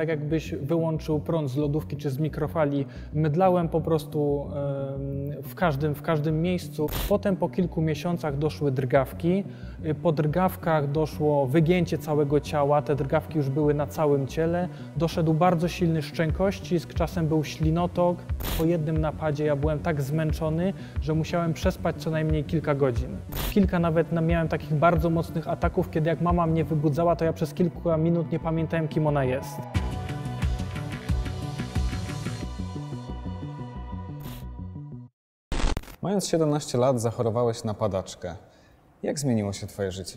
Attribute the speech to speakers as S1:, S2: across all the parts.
S1: tak jakbyś wyłączył prąd z lodówki czy z mikrofali. Mydlałem po prostu w każdym, w każdym miejscu. Potem po kilku miesiącach doszły drgawki. Po drgawkach doszło wygięcie całego ciała. Te drgawki już były na całym ciele. Doszedł bardzo silny szczękościsk, czasem był ślinotok. Po jednym napadzie ja byłem tak zmęczony, że musiałem przespać co najmniej kilka godzin. Kilka nawet na- miałem takich bardzo mocnych ataków, kiedy jak mama mnie wybudzała, to ja przez kilka minut nie pamiętałem, kim ona jest.
S2: Mając 17 lat zachorowałeś na padaczkę. Jak zmieniło się twoje życie?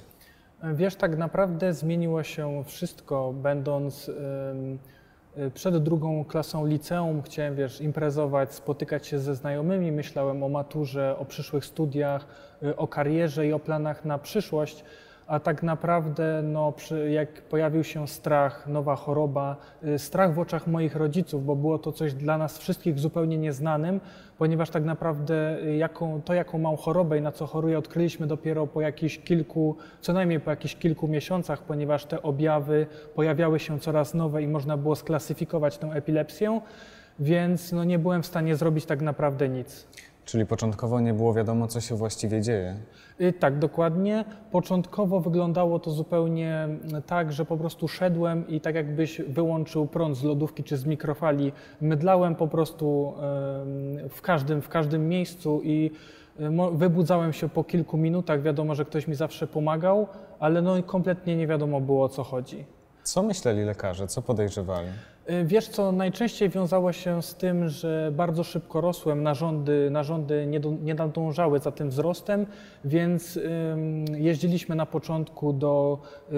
S1: Wiesz, tak naprawdę zmieniło się wszystko, będąc y, przed drugą klasą liceum. Chciałem, wiesz, imprezować, spotykać się ze znajomymi, myślałem o maturze, o przyszłych studiach, y, o karierze i o planach na przyszłość. A tak naprawdę, no, przy, jak pojawił się strach, nowa choroba, y, strach w oczach moich rodziców, bo było to coś dla nas wszystkich zupełnie nieznanym, ponieważ tak naprawdę y, jaką, to, jaką mam chorobę i na co choruję, odkryliśmy dopiero po jakichś kilku, co najmniej po jakichś kilku miesiącach, ponieważ te objawy pojawiały się coraz nowe i można było sklasyfikować tę epilepsję, więc no, nie byłem w stanie zrobić tak naprawdę nic.
S2: Czyli początkowo nie było wiadomo, co się właściwie dzieje.
S1: Y, Tak, dokładnie. Początkowo wyglądało to zupełnie mm, tak, że po prostu szedłem i tak jakbyś wyłączył prąd z lodówki czy z mikrofali. Mydlałem po prostu w każdym, w każdym miejscu i y, wybudzałem się po kilku minutach. Wiadomo, że ktoś mi zawsze pomagał, ale no kompletnie nie wiadomo było o co chodzi.
S2: Co myśleli lekarze? Co podejrzewali?
S1: Y, Wiesz co, najczęściej wiązało się z tym, że bardzo szybko rosłem, narządy, narządy nie, do, nie nadążały za tym wzrostem, więc jeździliśmy na początku do y,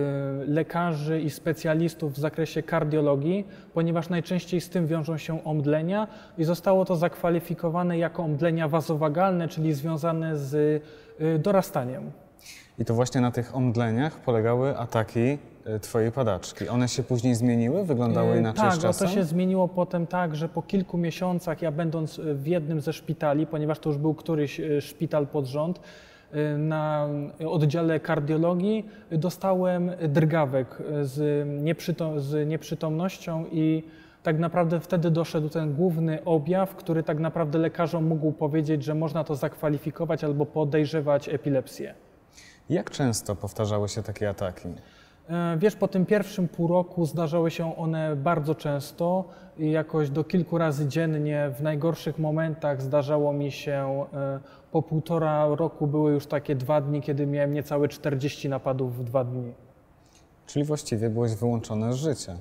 S1: lekarzy i specjalistów w zakresie kardiologii, ponieważ najczęściej z tym wiążą się omdlenia i zostało to zakwalifikowane jako omdlenia wazowagalne, czyli związane z y, dorastaniem.
S2: I to właśnie na tych omdleniach polegały ataki e, twojej padaczki. One się później zmieniły? Wyglądały
S1: E,
S2: inaczej
S1: tak,
S2: czasem?
S1: to się zmieniło potem tak, że po kilku miesiącach, ja będąc e, w jednym ze szpitali, ponieważ to już był któryś szpital pod rząd, na oddziale kardiologii dostałem drgawek z, nieprzytom, z nieprzytomnością i tak naprawdę wtedy doszedł ten główny objaw, który tak naprawdę lekarzom mógł powiedzieć, że można to zakwalifikować albo podejrzewać epilepsję.
S2: Jak często powtarzały się takie ataki?
S1: E, Wiesz, po tym pierwszym półroku zdarzały się one bardzo często i jakoś do kilku razy dziennie. W najgorszych momentach zdarzało mi się e, po półtora roku były już takie dwa dni, kiedy miałem niecałe 40 napadów w dwa dni.
S2: Czyli właściwie byłeś wyłączony z życia.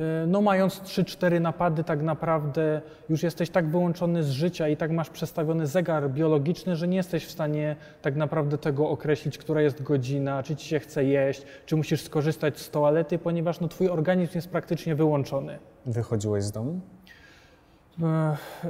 S1: E, No mając 3-4 napady tak naprawdę już jesteś tak wyłączony z życia i tak masz przestawiony zegar biologiczny, że nie jesteś w stanie tak naprawdę tego określić, która jest godzina, czy ci się chce jeść, czy musisz skorzystać z toalety, ponieważ no, twój organizm jest praktycznie wyłączony.
S2: Wychodziłeś z domu?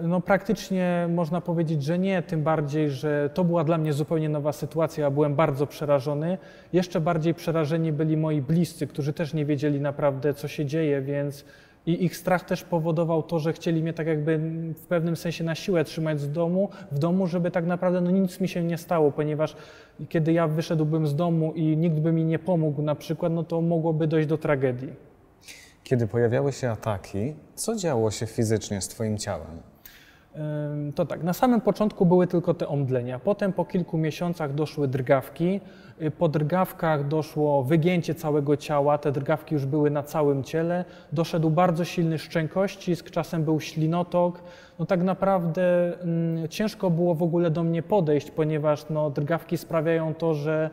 S1: No praktycznie można powiedzieć, że nie, tym bardziej, że to była dla mnie zupełnie nowa sytuacja, ja byłem bardzo przerażony. Jeszcze bardziej przerażeni byli moi bliscy, którzy też nie wiedzieli naprawdę, co się dzieje, więc i ich strach też powodował to, że chcieli mnie tak jakby w pewnym sensie na siłę trzymać z domu, w domu, żeby tak naprawdę no nic mi się nie stało, ponieważ kiedy ja wyszedłbym z domu i nikt by mi nie pomógł na przykład, no to mogłoby dojść do tragedii.
S2: Kiedy pojawiały się ataki, co działo się fizycznie z twoim ciałem?
S1: To tak, na samym początku były tylko te omdlenia. Potem po kilku miesiącach doszły drgawki. Y, Po drgawkach doszło wygięcie całego ciała. Te drgawki już były na całym ciele. Doszedł bardzo silny szczękościsk, czasem był ślinotok. No tak naprawdę mm, ciężko było w ogóle do mnie podejść, ponieważ no, drgawki sprawiają to, że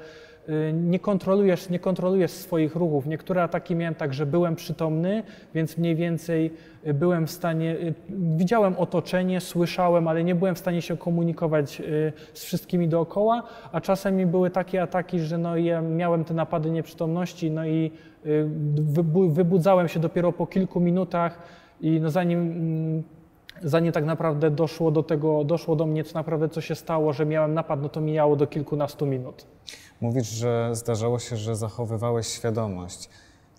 S1: nie kontrolujesz, nie kontrolujesz swoich ruchów. Niektóre ataki miałem tak, że byłem przytomny, więc mniej więcej y, byłem w stanie, y, widziałem otoczenie, słyszałem, ale nie byłem w stanie się komunikować y, z wszystkimi dookoła, a czasami były takie ataki, że no ja miałem te napady nieprzytomności, no i y, wybu- wybudzałem się dopiero po kilku minutach i no zanim mm, zanim tak naprawdę doszło do tego, doszło do mnie co naprawdę co się stało, że miałem napad, no to mijało do kilkunastu minut.
S2: Mówisz, że zdarzało się, że zachowywałeś świadomość.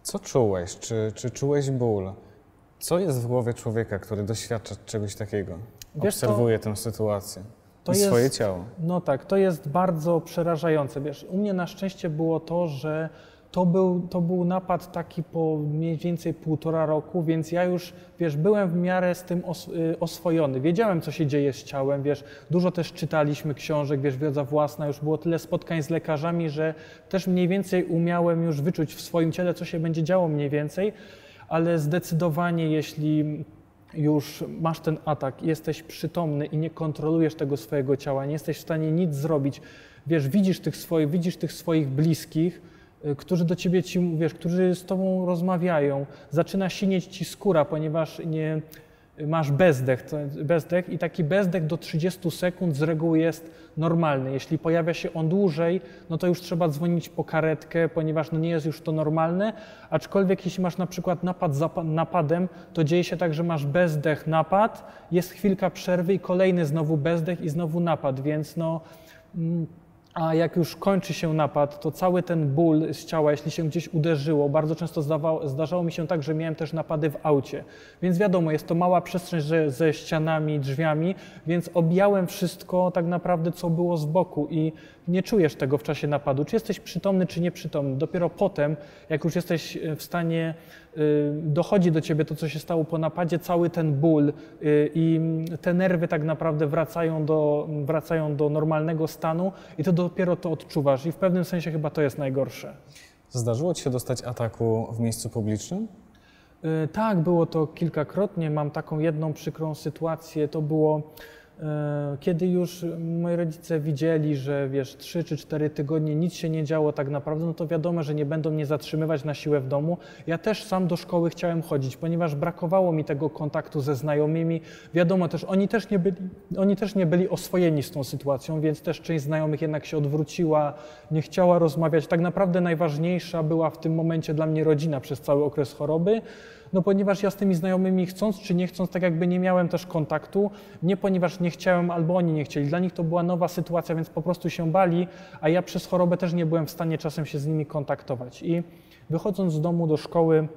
S2: Co czułeś? Czy, czy czułeś ból? Co jest w głowie człowieka, który doświadcza czegoś takiego?
S1: Wiesz?
S2: Obserwuje tę sytuację
S1: To
S2: i
S1: jest-
S2: swoje ciało.
S1: No tak, to jest bardzo przerażające. Wiesz, u mnie na szczęście było to, że to był, to był napad taki po mniej więcej półtora roku, więc ja już, wiesz, byłem w miarę z tym os, y, oswojony. Wiedziałem, co się dzieje z ciałem, wiesz, dużo też czytaliśmy książek, wiesz, wiedza własna, już było tyle spotkań z lekarzami, że też mniej więcej umiałem już wyczuć w swoim ciele, co się będzie działo mniej więcej, ale zdecydowanie, jeśli już masz ten atak, jesteś przytomny i nie kontrolujesz tego swojego ciała, nie jesteś w stanie nic zrobić, wiesz, widzisz tych swoich, widzisz tych swoich bliskich, którzy do ciebie ci mówisz, którzy z tobą rozmawiają, zaczyna sinieć ci skóra, ponieważ nie, masz bezdech, bezdech i taki bezdech do 30 sekund z reguły jest normalny. Jeśli pojawia się on dłużej, no to już trzeba dzwonić po karetkę, ponieważ no nie jest już to normalne, aczkolwiek jeśli masz na przykład napad za napadem, to dzieje się tak, że masz bezdech, napad, jest chwilka przerwy i kolejny znowu bezdech i znowu napad, więc no... Mm, a jak już kończy się napad, to cały ten ból z ciała, jeśli się gdzieś uderzyło, bardzo często zdawało, zdarzało mi się tak, że miałem też napady w aucie. Więc wiadomo, jest to mała przestrzeń ze, ze ścianami, drzwiami, więc objąłem wszystko tak naprawdę, co było z boku i nie czujesz tego w czasie napadu, czy jesteś przytomny, czy nieprzytomny. Dopiero potem, jak już jesteś w stanie, y, dochodzi do ciebie to, co się stało po napadzie, cały ten ból y, i te nerwy tak naprawdę wracają do, wracają do normalnego stanu i to dopiero to odczuwasz i w pewnym sensie chyba to jest najgorsze.
S2: Zdarzyło Ci się dostać ataku w miejscu publicznym?
S1: Tak, było to kilkakrotnie. Mam taką jedną przykrą sytuację. To było E, kiedy już moi rodzice widzieli, że wiesz, 3 czy 4 tygodnie nic się nie działo tak naprawdę, no to wiadomo, że nie będą mnie zatrzymywać na siłę w domu. Ja też sam do szkoły chciałem chodzić, ponieważ brakowało mi tego kontaktu ze znajomymi. Wiadomo też, oni też nie byli, oni też nie byli oswojeni z tą sytuacją, więc też część znajomych jednak się odwróciła, nie chciała rozmawiać. Tak naprawdę najważniejsza była w tym momencie dla mnie rodzina przez cały okres choroby no ponieważ ja z tymi znajomymi chcąc czy nie chcąc, tak jakby nie miałem też kontaktu, nie ponieważ nie chciałem albo oni nie chcieli. Dla nich to była nowa sytuacja, więc po prostu się bali, a ja przez chorobę też nie byłem w stanie czasem się z nimi kontaktować. I wychodząc z domu do szkoły,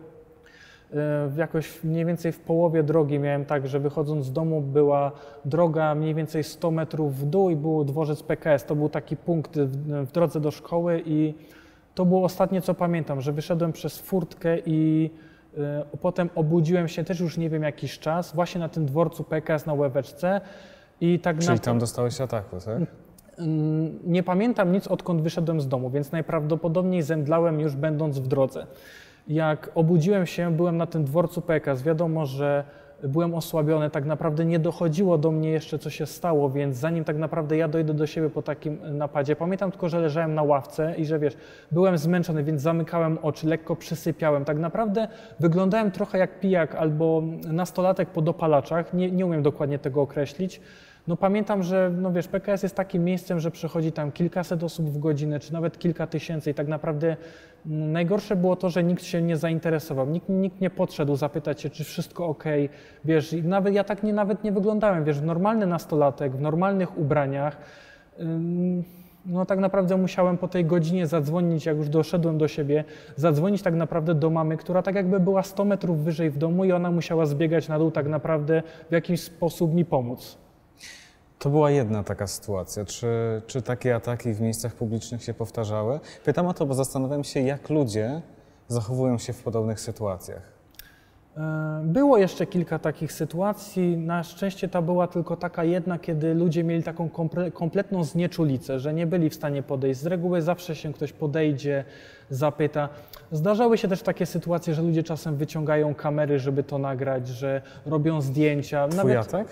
S1: e, jakoś mniej więcej w połowie drogi miałem tak, że wychodząc z domu była droga mniej więcej 100 metrów w dół i był dworzec PKS. To był taki punkt w drodze do szkoły i to było ostatnie, co pamiętam, że wyszedłem przez furtkę i potem obudziłem się też już nie wiem jakiś czas, właśnie na tym dworcu PKS na Łeweczce.
S2: I tak Czyli na... tam dostałeś ataku, tak?
S1: Nie pamiętam nic, odkąd wyszedłem z domu, więc najprawdopodobniej zemdlałem już będąc w drodze. Jak obudziłem się, byłem na tym dworcu PKS. Wiadomo, że byłem osłabiony, tak naprawdę nie dochodziło do mnie jeszcze, co się stało, więc zanim tak naprawdę ja dojdę do siebie po takim napadzie, pamiętam tylko, że leżałem na ławce i że wiesz, byłem zmęczony, więc zamykałem oczy, lekko przysypiałem. Tak naprawdę wyglądałem trochę jak pijak albo nastolatek po dopalaczach, nie, nie umiem dokładnie tego określić. No pamiętam, że no wiesz, PKS jest takim miejscem, że przychodzi tam kilkaset osób w godzinę, czy nawet kilka tysięcy i tak naprawdę mm, najgorsze było to, że nikt się nie zainteresował, nikt, nikt nie podszedł zapytać się, czy wszystko ok, wiesz, i nawet ja tak nie, nawet nie wyglądałem, wiesz, normalny nastolatek, w normalnych ubraniach, no tak naprawdę musiałem po tej godzinie zadzwonić, jak już doszedłem do siebie, zadzwonić tak naprawdę do mamy, która tak jakby była 100 metrów wyżej w domu i ona musiała zbiegać na dół tak naprawdę w jakiś sposób mi pomóc.
S2: To była jedna taka sytuacja. Czy, czy takie ataki w miejscach publicznych się powtarzały? Pytam o to, bo zastanawiam się, jak ludzie zachowują się w podobnych sytuacjach.
S1: E, było jeszcze kilka takich sytuacji. Na szczęście ta była tylko taka jedna, kiedy ludzie mieli taką komple kompletną znieczulicę, że nie byli w stanie podejść. Z reguły zawsze się ktoś podejdzie, zapyta. Zdarzały się też takie sytuacje, że ludzie czasem wyciągają kamery, żeby to nagrać, że robią zdjęcia.
S2: Twój Nawet... atak?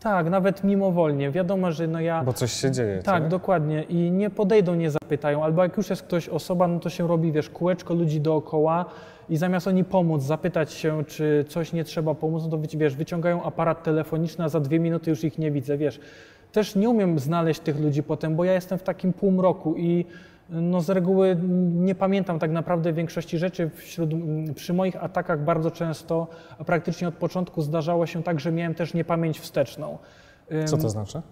S1: Tak, nawet mimowolnie. Wiadomo, że no ja...
S2: Bo coś się dzieje,
S1: Tak, tak, dokładnie. I nie podejdą, nie zapytają. Albo jak już jest ktoś osoba, no to się robi, wiesz, kółeczko ludzi dookoła i zamiast oni pomóc, zapytać się, czy coś nie trzeba pomóc, no to wiesz, wyciągają aparat telefoniczny, a za dwie minuty już ich nie widzę, wiesz. Też nie umiem znaleźć tych ludzi potem, bo ja jestem w takim półmroku i no z reguły nie pamiętam tak naprawdę większości rzeczy. Wśród, przy moich atakach bardzo często, a praktycznie od początku zdarzało się tak, że miałem też niepamięć wsteczną.
S2: Co to znaczy?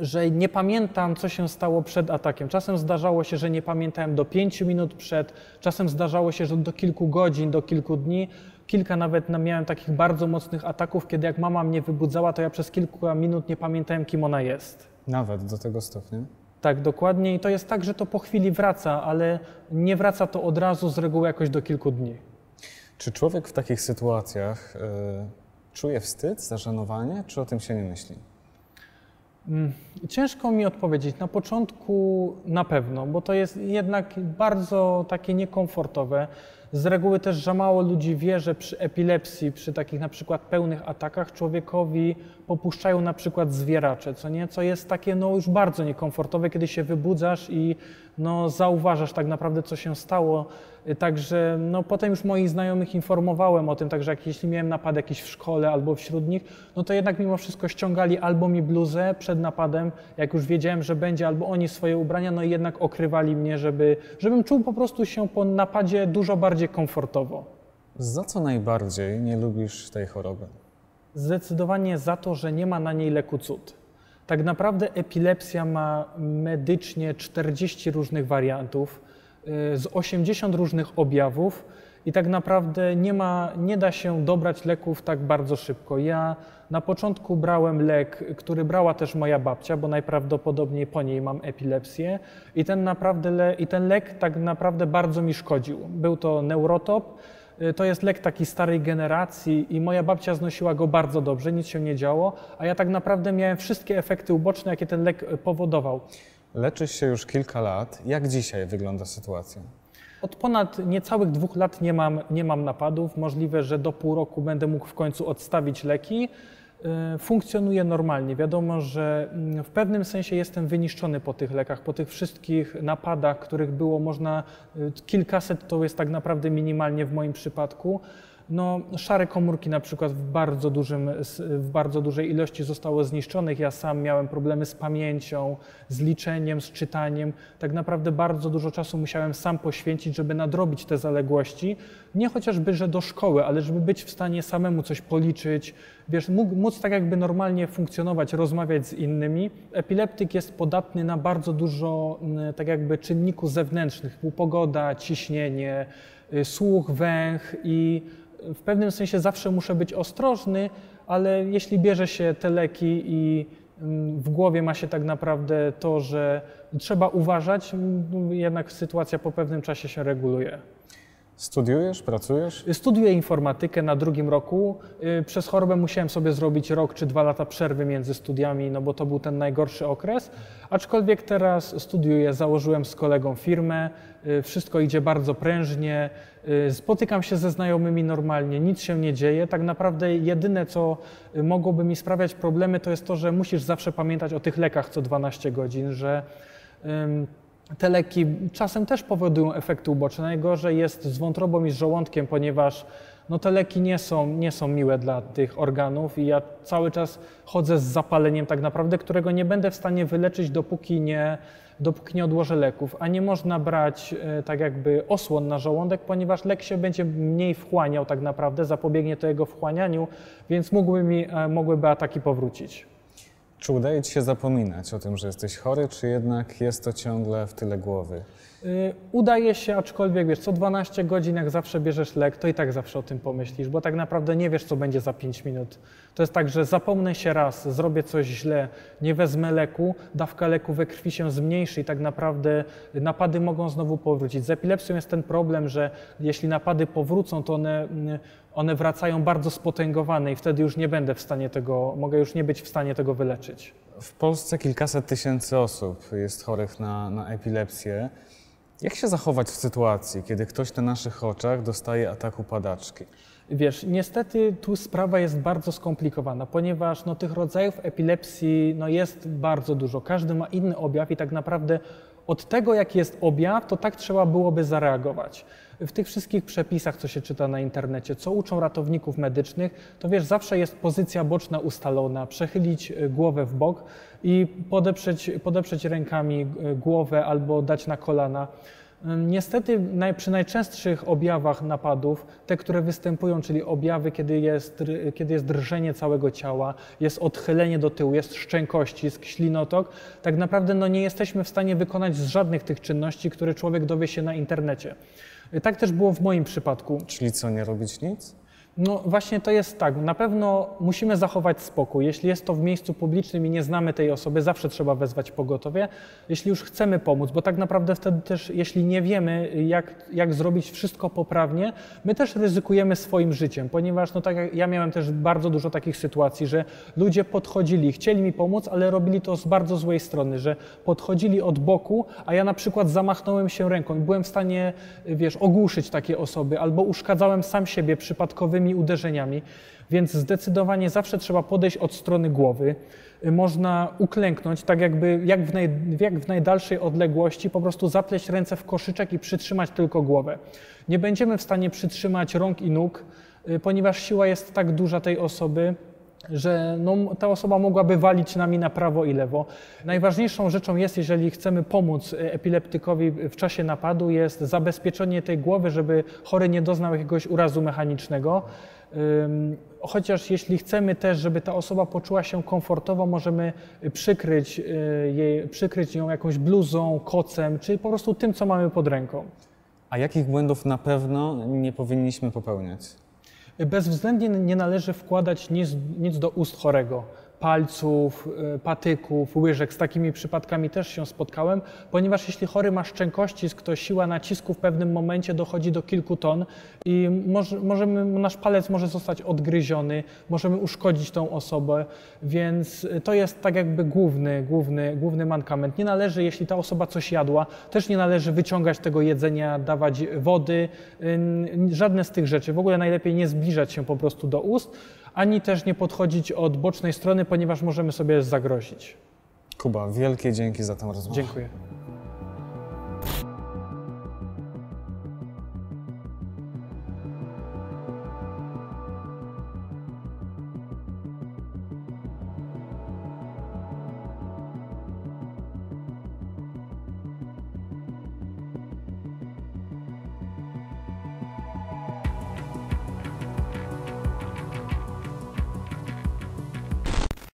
S1: Że nie pamiętam, co się stało przed atakiem. Czasem zdarzało się, że nie pamiętałem do pięciu minut przed, czasem zdarzało się, że do kilku godzin, do kilku dni. Kilka nawet miałem takich bardzo mocnych ataków, kiedy jak mama mnie wybudzała, to ja przez kilka minut nie pamiętałem, kim ona jest.
S2: Nawet do tego stopnia?
S1: Tak, dokładnie. I to jest tak, że to po chwili wraca, ale nie wraca to od razu, z reguły jakoś do kilku dni.
S2: Czy człowiek w takich sytuacjach y, czuje wstyd, zażenowanie, czy o tym się nie myśli?
S1: Mm, ciężko mi odpowiedzieć. Na początku na pewno, bo to jest jednak bardzo takie niekomfortowe. Z reguły też że mało ludzi wie, że przy epilepsji, przy takich na przykład pełnych atakach człowiekowi popuszczają na przykład zwieracze, co nie, co jest takie no już bardzo niekomfortowe, kiedy się wybudzasz i no zauważasz tak naprawdę, co się stało. Także no potem już moich znajomych informowałem o tym, także jak jeśli miałem napad jakiś w szkole albo wśród nich, no to jednak mimo wszystko ściągali albo mi bluzę przed napadem, jak już wiedziałem, że będzie, albo oni swoje ubrania, no i jednak okrywali mnie, żeby, żebym czuł po prostu się po napadzie dużo bardziej komfortowo.
S2: Za co najbardziej nie lubisz tej choroby?
S1: Zdecydowanie za to, że nie ma na niej leku cud. Tak naprawdę epilepsja ma medycznie 40 różnych wariantów, y, z 80 różnych objawów i tak naprawdę nie, ma, nie da się dobrać leków tak bardzo szybko. Ja na początku brałem lek, który brała też moja babcia, bo najprawdopodobniej po niej mam epilepsję i ten, naprawdę le, i ten lek tak naprawdę bardzo mi szkodził. Był to neurotop, to jest lek taki starej generacji i moja babcia znosiła go bardzo dobrze, nic się nie działo, a ja tak naprawdę miałem wszystkie efekty uboczne, jakie ten lek y, powodował.
S2: Leczysz się już kilka lat. Jak dzisiaj wygląda sytuacja?
S1: Od ponad niecałych dwóch lat nie mam, nie mam napadów. Możliwe, że do pół roku będę mógł w końcu odstawić leki. Y, funkcjonuje normalnie. Wiadomo, że mm, w pewnym sensie jestem wyniszczony po tych lekach, po tych wszystkich napadach, których było można y, kilkaset, to jest tak naprawdę minimalnie w moim przypadku. No, szare komórki na przykład w bardzo, dużym, w bardzo dużej ilości zostało zniszczonych. Ja sam miałem problemy z pamięcią, z liczeniem, z czytaniem. Tak naprawdę bardzo dużo czasu musiałem sam poświęcić, żeby nadrobić te zaległości. Nie chociażby, że do szkoły, ale żeby być w stanie samemu coś policzyć, wiesz, móc tak jakby normalnie funkcjonować, rozmawiać z innymi. Epileptyk jest podatny na bardzo dużo tak jakby czynników zewnętrznych, pogoda, ciśnienie, y, słuch, węch i w pewnym sensie zawsze muszę być ostrożny, ale jeśli bierze się te leki i mm, w głowie ma się tak naprawdę to, że trzeba uważać, mm, jednak sytuacja po pewnym czasie się reguluje.
S2: Studiujesz, pracujesz?
S1: Studiuję informatykę na drugim roku. Y, przez chorobę musiałem sobie zrobić rok czy dwa lata przerwy między studiami, no bo to był ten najgorszy okres. Aczkolwiek teraz studiuję, założyłem z kolegą firmę, y, wszystko idzie bardzo prężnie, spotykam się ze znajomymi normalnie, nic się nie dzieje. Tak naprawdę jedyne, co mogłoby mi sprawiać problemy, to jest to, że musisz zawsze pamiętać o tych lekach co 12 godzin, że te leki czasem też powodują efekty uboczne. Najgorzej jest z wątrobą i z żołądkiem, ponieważ no, te leki nie są, nie są miłe dla tych organów i ja cały czas chodzę z zapaleniem tak naprawdę, którego nie będę w stanie wyleczyć, dopóki nie, dopóki nie odłożę leków. A nie można brać e, tak jakby osłon na żołądek, ponieważ lek się będzie mniej wchłaniał tak naprawdę, zapobiegnie to jego wchłanianiu, więc mógłby mi, e, mogłyby ataki powrócić.
S2: Czy udaje Ci się zapominać o tym, że jesteś chory, czy jednak jest to ciągle w tyle głowy?
S1: Y, udaje się, aczkolwiek wiesz, co 12 godzin, jak zawsze bierzesz lek, to i tak zawsze o tym pomyślisz, bo tak naprawdę nie wiesz, co będzie za 5 minut. To jest tak, że zapomnę się raz, zrobię coś źle, nie wezmę leku, dawka leku we krwi się zmniejszy i tak naprawdę napady mogą znowu powrócić. Z epilepsją jest ten problem, że jeśli napady powrócą, to one, one wracają bardzo spotęgowane i wtedy już nie będę w stanie tego, mogę już nie być w stanie tego wyleczyć.
S2: W Polsce kilkaset tysięcy osób jest chorych na, na epilepsję. Jak się zachować w sytuacji, kiedy ktoś na naszych oczach dostaje ataku padaczki?
S1: Wiesz, niestety tu sprawa jest bardzo skomplikowana, ponieważ no, tych rodzajów epilepsji no, jest bardzo dużo. Każdy ma inny objaw i tak naprawdę od tego, jaki jest objaw, to tak trzeba byłoby zareagować. W tych wszystkich przepisach, co się czyta na internecie, co uczą ratowników medycznych, to wiesz, zawsze jest pozycja boczna ustalona, przechylić e, głowę w bok i podeprzeć, podeprzeć rękami e, głowę albo dać na kolana. Niestety przy najczęstszych objawach napadów, te, które występują, czyli objawy, kiedy jest, kiedy jest drżenie całego ciała, jest odchylenie do tyłu, jest szczękościsk, ślinotok, tak naprawdę no, nie jesteśmy w stanie wykonać żadnych tych czynności, które człowiek dowie się na internecie. Tak też było w moim przypadku.
S2: Czyli co, nie robić nic?
S1: No właśnie to jest tak. Na pewno musimy zachować spokój. Jeśli jest to w miejscu publicznym i nie znamy tej osoby, zawsze trzeba wezwać pogotowie. Jeśli już chcemy pomóc, bo tak naprawdę wtedy też, jeśli nie wiemy, jak, jak zrobić wszystko poprawnie, my też ryzykujemy swoim życiem, ponieważ no tak jak ja miałem też bardzo dużo takich sytuacji, że ludzie podchodzili, chcieli mi pomóc, ale robili to z bardzo złej strony, że podchodzili od boku, a ja na przykład zamachnąłem się ręką byłem w stanie, wiesz, ogłuszyć takie osoby albo uszkadzałem sam siebie przypadkowymi uderzeniami, więc zdecydowanie zawsze trzeba podejść od strony głowy. Można uklęknąć, tak jakby jak w, naj, jak w najdalszej odległości, po prostu zapleść ręce w koszyczek i przytrzymać tylko głowę. Nie będziemy w stanie przytrzymać rąk i nóg, y, ponieważ siła jest tak duża tej osoby, że no, ta osoba mogłaby walić nami na prawo i lewo. Najważniejszą rzeczą jest, jeżeli chcemy pomóc epileptykowi w czasie napadu, jest zabezpieczenie tej głowy, żeby chory nie doznał jakiegoś urazu mechanicznego. Chociaż jeśli chcemy też, żeby ta osoba poczuła się komfortowo, możemy przykryć, y, jej, przykryć ją jakąś bluzą, kocem, czy po prostu tym, co mamy pod ręką.
S2: A jakich błędów na pewno nie powinniśmy popełniać?
S1: Bezwzględnie nie należy wkładać nic, nic do ust chorego palców, e, patyków, łyżek. Z takimi przypadkami też się spotkałem, ponieważ jeśli chory ma szczękościsk, to siła nacisku w pewnym momencie dochodzi do kilku ton i może, możemy, nasz palec może zostać odgryziony, możemy uszkodzić tą osobę, więc to jest tak jakby główny, główny, główny mankament. Nie należy, jeśli ta osoba coś jadła, też nie należy wyciągać tego jedzenia, dawać wody, żadne z tych rzeczy. W ogóle najlepiej nie zbliżać się po prostu do ust, ani też nie podchodzić od bocznej strony, ponieważ możemy sobie zagrozić.
S2: Kuba, wielkie dzięki za tę rozmowę.
S1: Dziękuję.